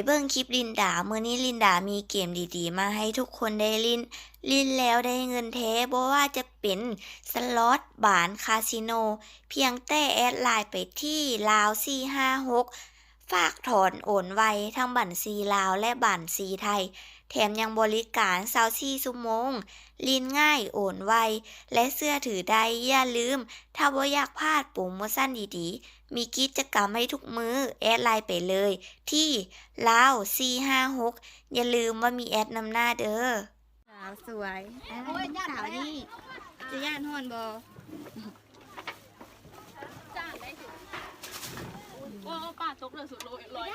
ปเบิ่งคลิปลินดา มื้อนี้ลินดามีเกมดีๆ มาให้ทุกคนได้ลินลินแล้วได้เงินแท้บ่ว่าจะเป็นสล็อตบานคาสิโน เพียงแต่แอดไลน์ไปที่ลาว456 ฝากถอนโอนไวทั้งบัญชีลาวและบัญชีไทย แถมยังบริการ24ชั่วโมงลินง่ายโอนไว และเสื้อถือได้อย่าลืม ถ้าบ่อยากพลาดโปรโมชั่นดีๆ มีกิจกรรมให้ทุกมือแอดไลน์ไปเลย ที่ลาว456 อย่าลืมว่ามีแอดนำหน้าเด้อสาวสวยสาวนี่จะย่านฮอนบอ โอ้ป้าตกเลยสุดร้อยร้อย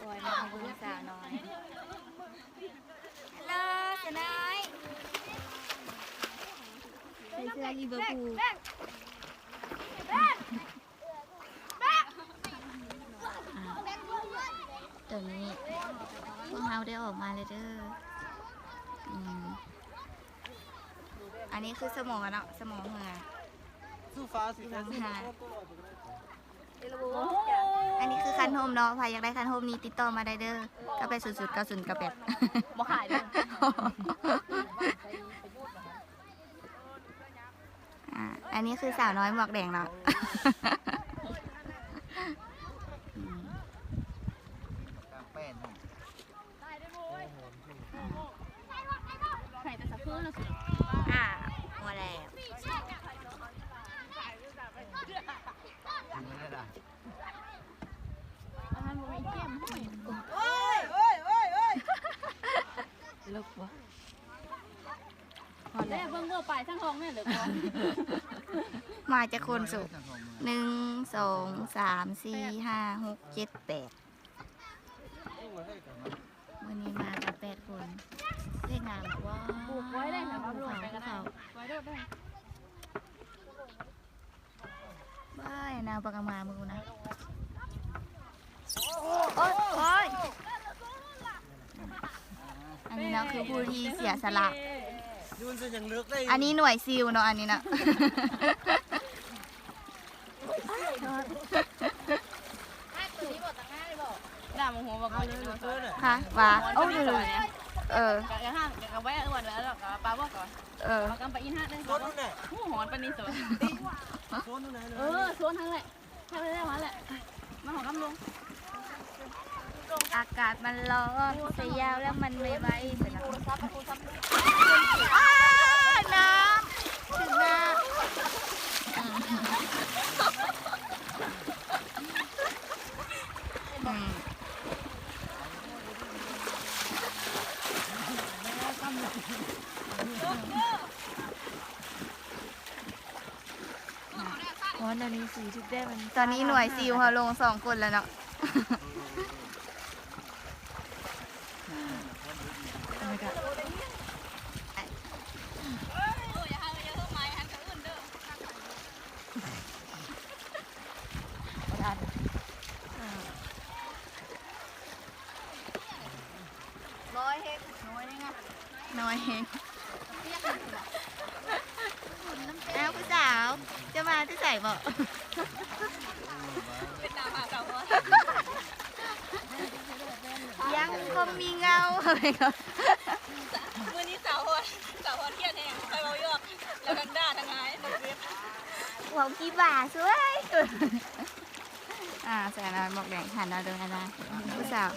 โอ้ยมาดูสาวน้อยลาสนายใส่เสื้อลิเวอร์พูลตอนนี้พวกเราได้ออกมาเลยเด้ออืมอันนี้คือสมองอะเนาะสมองเหงาสู้ฟ้าสิหลังหา อันนี้คือคันโฮมเนาะใครอยากได้คันโฮมนี้ติดต่อมาได้เด้อก็ไปสุดๆเก้าศูนย์กับแปดบ่ขายเลยอันนี้คือสาวน้อยหมวกแดงเนาะ อืม แป้น ขายแต่สักเพื่อนละสุด อ่าหมดแล้ว ไม่ได้ด่า อาหารบ่มีเกมห้อย ลูกวะ แล้วเบิ่งเบิ่งไปทั้งท้องแม่เหลือก็ มาจากคนสุขหนึ่งสองสามสี่ห้าหกเจ็ดแปดวันนี้มากับแปดคนเลขงามอะว้าวปลูกไว้ได้นะว่าปลูกไปก็ได้เขาไว้ด้วยได้บ้ายนาวปากกามามือนะโอ๊ยโอ๊ยอันนี้เนาะคือผู้ที่เสียสละยุ่นจะยังเลือกได้อันนี้หน่วยซิลเนาะอันนี้นะ ด่าโมโหบอกว่าเลยเพื่อนอะค่ะว่าโอ้โอ้ยยเลยเออกะห้างกะแวะอ้วนแล้วกะป้าบอกก่อนเออกำไปอินห้าได้โซนนู่นแหละหูหอนปนนี้สวยโซนนู่นไหนเลเออสวนทั้งแหละให้ไปได้มาแหละมาหอกำลงอากาศมันร้อนเสียยาวแล้วมันไม่ไหวเสร็จแล้วน้ำถึงน้ำ ตอนนี้สีทุกได้มันตอนนี้หน่วยซิลเขาลงสองคนแล้วเนาะร้อยเฮ็ดน้อยนี่ไงน้อยเองแล้วผู้สาว จะมา ที่ใส่บอกเป็นตามหาเก่าว่ายังคงมีเงาเลยก็มื้อนี้สาวฮอดสาวฮอดเที่ยงแห้งไปเว้ายอกแล้วกันด่าทั้งหลายทั้งเว็บหวังกี่บาทสวยอ่าใส่น้อยหมวกแดงหันมาดูนะนะผู้สาว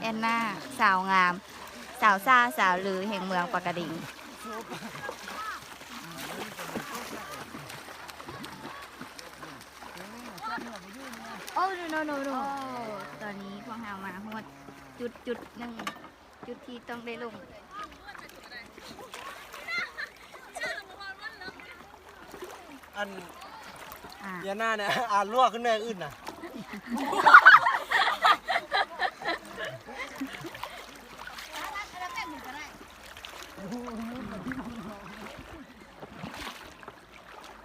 แอนนาสาวงาม สาวซ่าสาวลือแห่งเมืองปากกระดิ่ง โอ้โนโนโนตอนนี้พวกเรามาหมดจุดจุดหนึ่งจุดที่ต้องได้ลง อันอ่ายาหน้าเนี่ยอ่านลวกขึ้นแม่อื่นน่ะ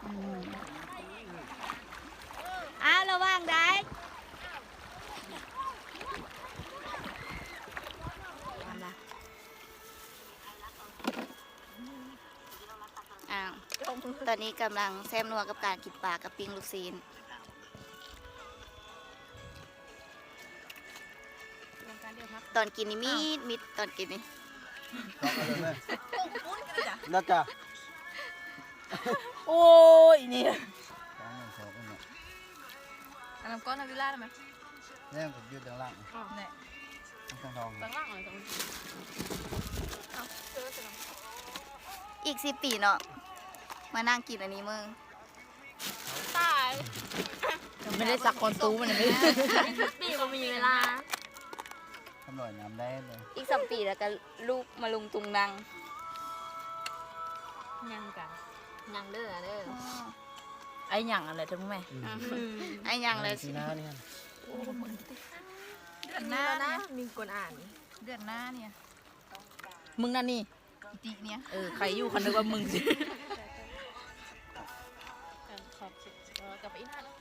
อืมอ้าวระวังได้เอาล่ะอ้าวต อนนี้กำลังแซมนัวกับการกินปลากับปิ้งลูกซีนยังการเดียวครับตอนกินนี่มีดมิดตอนกินนี่ตอกอะไรเลยปุ้งปุ้นกันเลยจ้ะแล้วจ้ะโอ้ยนี่สองสองเนี่ยอันน้ำก้อนน้ำวิลล่าได้ไหมเรื่องผมยืดด้านล่างอ๋อเนี่ยต้องทองข้างล่างเลยตรงนี้เอาเจอจะลองอีกสิปีเนาะ มานั่งกินอันนี้มึงตายไม่ได้สักคนตู้มันไม่ปีก็มีเวลาทำหน่อยน้ำได้เลยอีกสามปีแล้วก็ลูกมาลุงตุงนังยังกันยังเด้อเด้อไอ้ยังอะไรทั้งแม่ไอ้ยังเลยสีหน้าเนี่ยเดือนหน้านะมีคนอ่านเดือนหน้าเนี่ยมึงนั่นนี่อีติเนี่ยเออใครอยู่คนนึกว่ามึงสิ ไปอีกหน้าแล้ว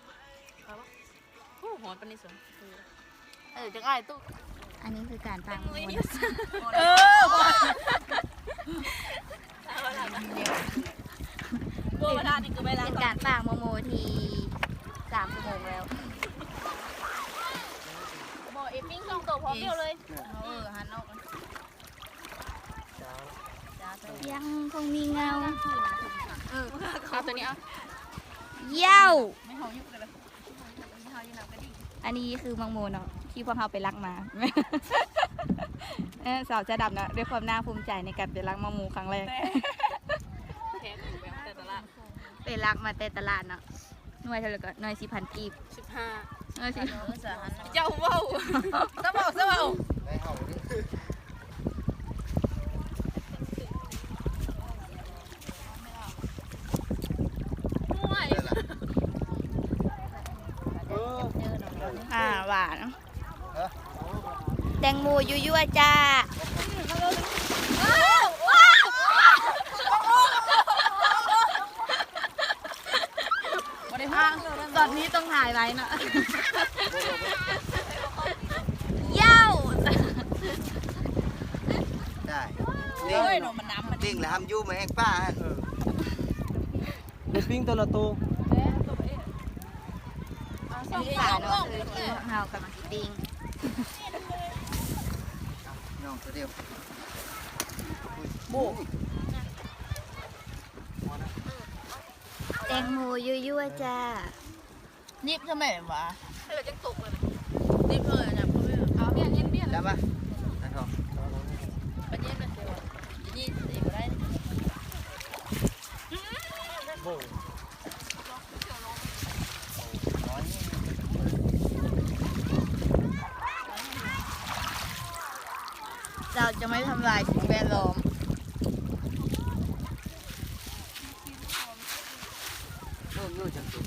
เอาวะโอ้หอนปานนี้สวนเออจังไอ้ตู้อันนี้คือการฟังมวลเออตัวประธานนี่คือเวลาเป็นการฟังโมโมทีสามชั่วโมงแล้วบอกเอปิ้งสองตัวพร้อมเดียวเลยเออฮันนอกจ้ายังคงมีเงาเอาตัวนี้เอา เย้าไม่หอยุบเลยอันนี้คือมังโมเนาะที่พวกเราไปรักมาเออสาวจะดับเนาะด้วยความน่าภูมิใจในการไปรักมังโมครั้งแรกแทนอยู่แบบแต่ตลาดไปรักมาแต่ตลาดเนาะหน่วยเท่าไหร่ก็หน่วยสี่พันกีบสิบห้าหน่วยสี่เจ้าเว้าสมองสมอง ได้เห่าดิ ห่วย เออ อ่าหวาน แตงโมยั่วๆจ้าบริห้างตอนนี้ต้องถ่ายไว้เนาะเย้าได้เฮ้ยหนูมันน้ำมันติ้งแล้วทำยู่มาแห้งป้าฮะเออเด็กปิ้งตัวละตัวอันนี้ขาเนาะคือที่เฮากำลังสิปิ้งน้ องตัวเดียวโบกแตงโมยั่วๆจ้ายิบทำไมวะเออจังตกเลยยิบเออเนี่ยเอาเบี้ยเย็นเบี้ยได้ปะได้ทอง ปัญญาเป็นเดียวยี่สิบสี่ก็ได้ โบย น้อย เราจะไม่ทำลายสิ่งแวดล้อม เพิ่มยู่จังสุด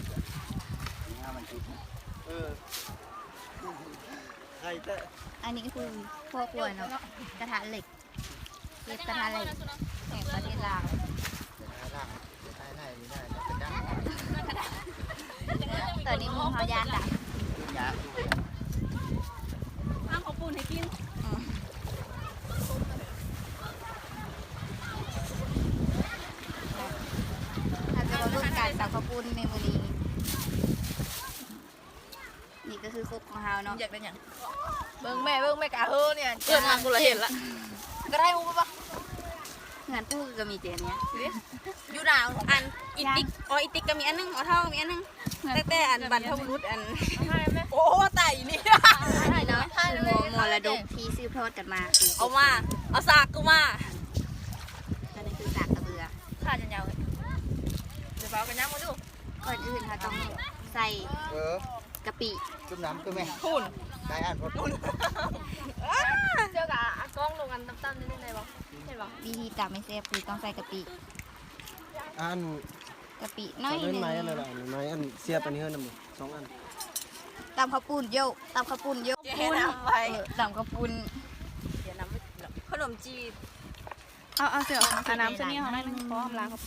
งามันติดเออใครแต่อันนี้คือพ่อครัวเนาะกระทะเหล็กเรียกกระทะเหล็กแห่งประเทศลาวตอนนี้มึงเขายานดังขึ้นยาข้างของปูนให้กิน ถ้าจะมาร่วม การสังขปุนเมมูนีนี่ก็คือคุกของเฮาเนาะ อยากได้ยังเบิ่งแม่เบิ่งแม่กะเฮ้อเนี่ยเกิดมากูละเห็นละก็ได้หูปะงานตู้ก็มีเจเนี้ยอยู่ดาวอันอีติกอ๋ออีติกก็มีอันนึงอ๋อเท่ามีอันนึงแต่แต่อันบรรพบุรุษอันโอ้ไต่นี่ใช่เนาะคือโมมรดกที่ซื้อทอดกันมาคือเอามา เอาสากกูมาอันนี้คือสากกระเบือข้าจะยาวเลยเดี๋ยวเฝ้ากันยังมาดู ก่อนอื่นค่ะต้องใส่เออกะปิจุ่มน้ำตัวแม่หุ่นได้อ่านพอดเจอกับอากล้องลงกันตั้มๆนี่ได้ปะเห็นปะวิธีตำไม่แซ่บคือต้องใส่กะปิอันกะปิตน้ออนยหนั้นึนงไม้อะไรล่ะไม้อันเสียบอันนี้เฮ้ยน้ำมันสองอันตำข้าวปุ้นโยกตำข้าวปุ้นโยกเจ๊น้ำไปเออตำข้าวปุ้นเดี๋ยวน้ำไม่ขนมจีบเอาเอาเสือเอาน้ำเส้นนี้ของนั่นพร้อมล้างครับ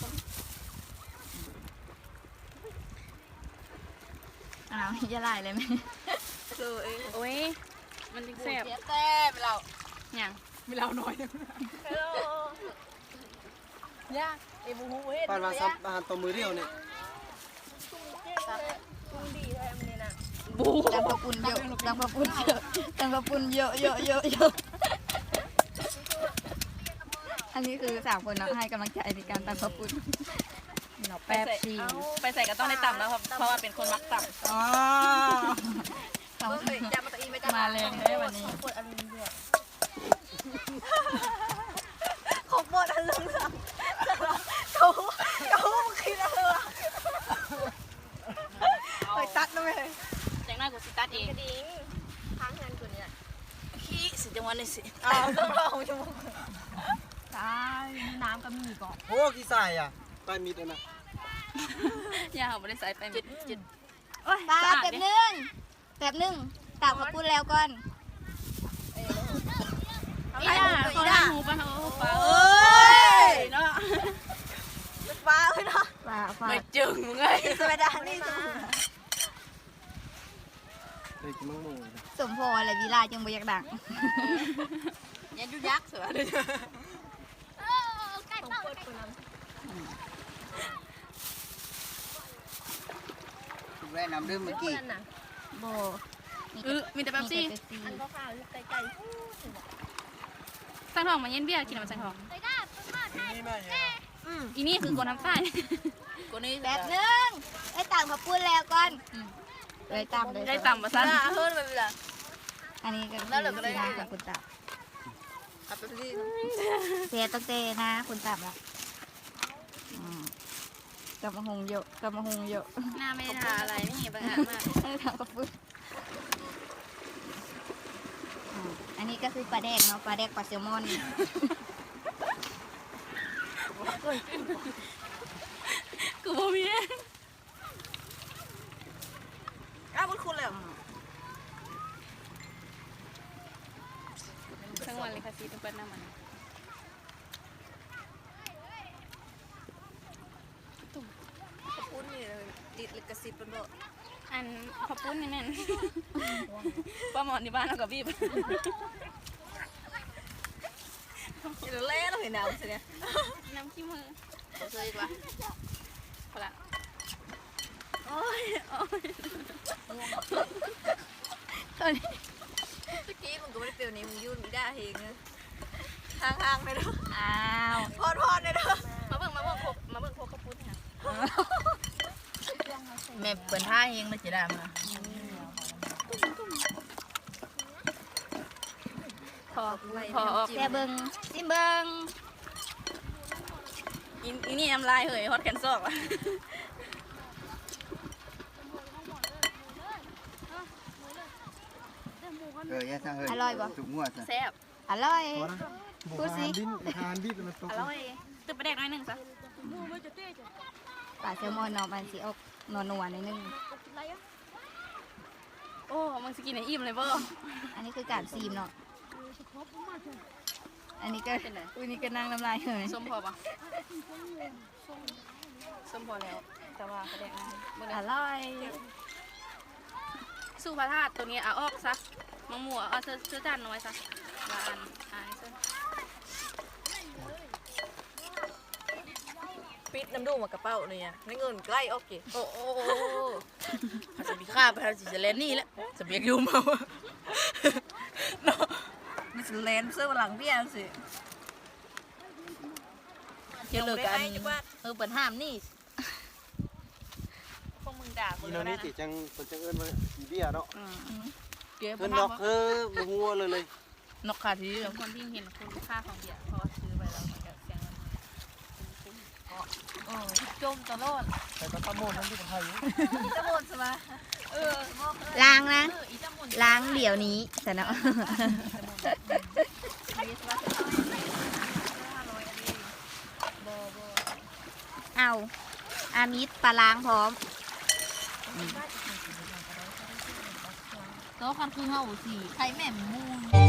อ้าวจะลายเลยไหมคือเองโอ้ยมันแซ่บแซ่บเรายังมีเราหน่อยยากไอ้บูฮูเฮ็ดปานว่าซับอาหารตัวมือเดียวเนี่ยกุ้งดีแท้มันนี่นะปูตำกระปุนเยอะตำกระปุนเยอะตำกระปุนเยอะเยอะเยอะเยอะอันนี้คือสามคนเนาะให้กำลังใจในการตำกระปุน เราไปแป๊บใส่ชีไปใส่ก็ต้องได้ต่ำแล้วครับเพราะว่าเป็นคนมักต่ำอ๋อต้องมาแรงเลยวันนี้ของหมดอันเหลืองเขาเขาคิดอะไรวะไปตัดด้วยจังหน้ากูสิตัดเองกระดิ่งค้างเงินกูเนี่ยขี้สิจังหวะนี้สิอ้าวต้องรอชั่วโมงใช่น้ำก็มีก่อนโอ้กี่สายอะใต้มิดเลยนะอ ย่าเอาไปใส่ไปจิตจิตปลาแบบนึงแบบนึงตากกระปุนแล้วก่อนอีด่าเขาด่าหูปะเขาปลาเอ้ยเนาะปลาเลยเนาะปลาปลาไม่จึงมึงไงสวัสดีนี่เฮ้ยกินมังโม่เลยสมพรอะไรวิลาจังบ่อยากดังยันยุยักษ์สวัสดีแว่น้ำดื่มเมื่อกี้โบเออมีแต่แป๊บซี่มีแต่เป๊ปซี่สังทองมาเย็นเบี้ยกินมาสังทองนี่แม่ยังอีนี่คือคนทำใต้คนนี้แบบนึงไอ้ตากกระปุนแล้วก่อนเลยตามเลยได้ต่ำมาสั้นอันนี้ก็คือสีหน้าของคุณตับเสียตั้งแต่นะคุณตับละอืม กำมะฮงเยอะกำมะฮงเยอะหน้าไม่ทาอะไรไม่เห็นบางอะมากให้ทำกระปุนอืมอันนี้ก็คือปลาแดกเนาะปลาแดกปลาแซลมอนกูบ่มีอ้าวบุญคุณเลยทั้งวันเลยค่ะซีต้องเปิดหน้ามันปุ้นนี่เลย ติดลิขสิทธิ์เป็นบ่อันขอบปุ้นนี่แม่นป้าหมอนที่บ้านเรากับบีบเดี๋ยวเล่เราเห็นดาวสิเนี่ยน้ำขี้มือเขาเคยกว่าพอละโอ้ยโอ้ยเมื่อกี้มึงก็ไม่ได้เปลี่ยวนี้มึงยุ่นไม่ได้เองนะห่างๆเลยเด้ออ้าวพอดพอดเลยเด้อมาเบิ่งมาเบิ่งพกมาเบิ่งพกขอบปุ้นค่ะแม่เปิดท่าเองนะจีดามาพอพอออกแซ่เบิงซิมเบิงอีอีนี่น้ำลายเหยฮอตแคนซอกอะเออแย่ซะเฮ้ยจุกมั่วซะแซ่บอร่อยพอนะบุพูดสิคานดิ้นบุคานดิ้นมันตกอร่อยตึกประเด็กน้อยหนึ่งซะปลาแซลมอนเนาะมันสิออก นัวๆนิดนึง โอ้มึงสกินไหนอิ่มเลยเบ่อันนี้คือการซีมเนาะ อันนี้ก็อุ้ยนี่ก็นั่งน้ำลายเหยส้มพอปะส้มพอแล้ว แต่ว่าประเด็กน้อยเบิ่งอเลยร่อยสู้พระธาตุตัวนี้เอาออกซะมะม่วงเอาเสื้อเสื้อจานน้อยซะละอันอายซะ ปิดน้ำดูมากระเป๋าเนี่ยไม่เงินใกล้ออกกี่โอ้โอ้โอ้อาจจะมีค่าไปทางสิจะเล่นนี่แหละจะเบียกอยู่มาวะเนาะมันจะเล่นเสื้อหลังเบี้ยสิเกี่ยวกับการเออเปิดห้ามนี่พวกมึงด่ากูอีเลโนยนี่นะติจังคนจังเอิ้นว่าอีเบี้ยเนาะเกี่ยวเอิ้กับนดอกเฮ้อบ่งัวเลยเลยนกขาทีเดี๋ยวคนที่เห็นคุณค่าของเบียร์เพราะว่าซื้อไปแล้วมันจะเสียเงิน เออจมตลอดแต่ก็ตะโมนนั่นที่ไทยจะหมดใช่ไหมเออล้างนะล้างเดี๋ยวนี้สนะเอาอามิดปลาล้างพร้อมแล้วคันคือเฮาสิใครแม่มีมู